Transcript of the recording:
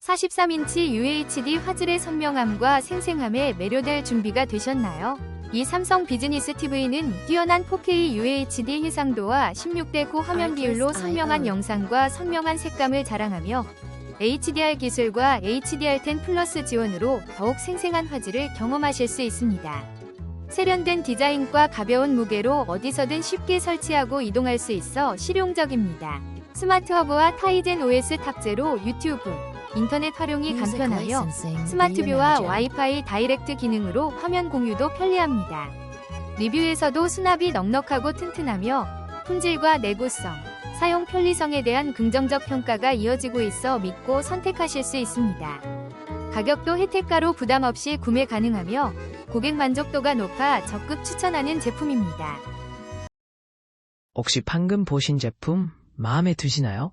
43인치 UHD 화질의 선명함과 생생함에 매료될 준비가 되셨나요? 이 삼성 비즈니스 TV는 뛰어난 4K UHD 해상도와 16대9 화면 비율로 선명한 영상과 선명한 색감을 자랑하며 HDR 기술과 HDR10 플러스 지원으로 더욱 생생한 화질을 경험하실 수 있습니다. 세련된 디자인과 가벼운 무게로 어디서든 쉽게 설치하고 이동할 수 있어 실용적입니다. 스마트 허브와 타이젠 OS 탑재로 유튜브, 인터넷 활용이 간편하며 스마트뷰와 와이파이 다이렉트 기능으로 화면 공유도 편리합니다. 리뷰에서도 수납이 넉넉하고 튼튼하며 품질과 내구성, 사용 편리성에 대한 긍정적 평가가 이어지고 있어 믿고 선택하실 수 있습니다. 가격도 혜택가로 부담 없이 구매 가능하며 고객 만족도가 높아 적극 추천하는 제품입니다. 혹시 방금 보신 제품 마음에 드시나요?